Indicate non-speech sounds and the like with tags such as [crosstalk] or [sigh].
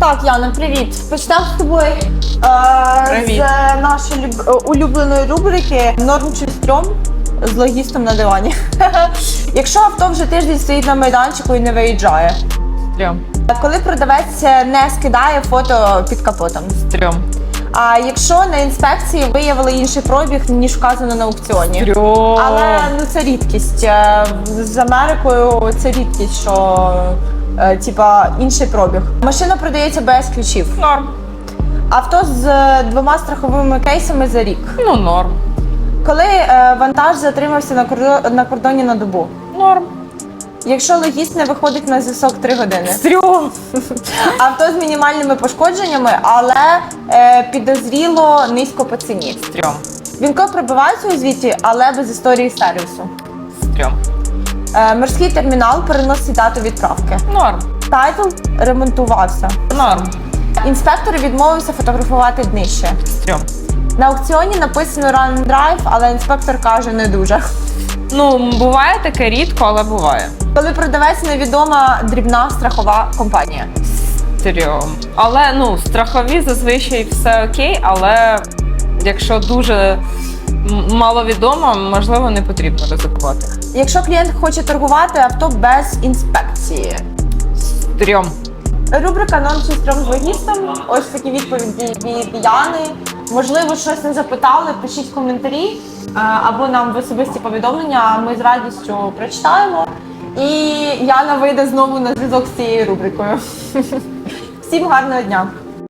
Так, Яна, привіт. Почнемо з тобою е, Привіт. з нашої люб- е, улюбленої рубрики Норм чи стрьом з логістом на дивані. [laughs] Якщо авто вже тиждень стоїть на майданчику і не виїжджає. Стрьом. Коли продавець не скидає фото під капотом. Стрьом. А якщо на інспекції виявили інший пробіг, ніж вказано на аукціоні. Стрьом. Але ну це рідкість. Е, З Америкою це рідкість, що е, типа інший пробіг. Машина продається без ключів. Норм. Авто з е, двома страховими кейсами за рік. Ну, норм. Коли е, вантаж затримався на кордо- на кордоні на добу. Норм. Якщо логіст не виходить на зв'язок 3 години. Стрьом. [laughs] Авто з мінімальними пошкодженнями, але е, підозріло низько по ціні. Стрьом. Вінко пробивається у звіті, але без історії сервісу. Стрьом. Е, морський термінал переносить дату відправки. Норм. Тайтл ремонтувався. Норм. Інспектор відмовився фотографувати днище. Стрьом. На аукціоні написано Run Drive, але інспектор каже не дуже. Ну, буває таке рідко, але буває. Коли продавець невідома дрібна страхова компанія. Стрьом. Але ну, страхові зазвичай все окей, але якщо дуже маловідомо, можливо, не потрібно ризикувати. Якщо клієнт хоче торгувати авто без інспекції. Стрьом. Рубрика «Норм чи стрьом з логістом. Ось такі відповіді від Яни. Можливо, щось не запитали, пишіть коментарі або нам в особисті повідомлення. Ми з радістю прочитаємо. І Яна вийде знову на зв'язок з цією рубрикою. [laughs] Всім гарного дня!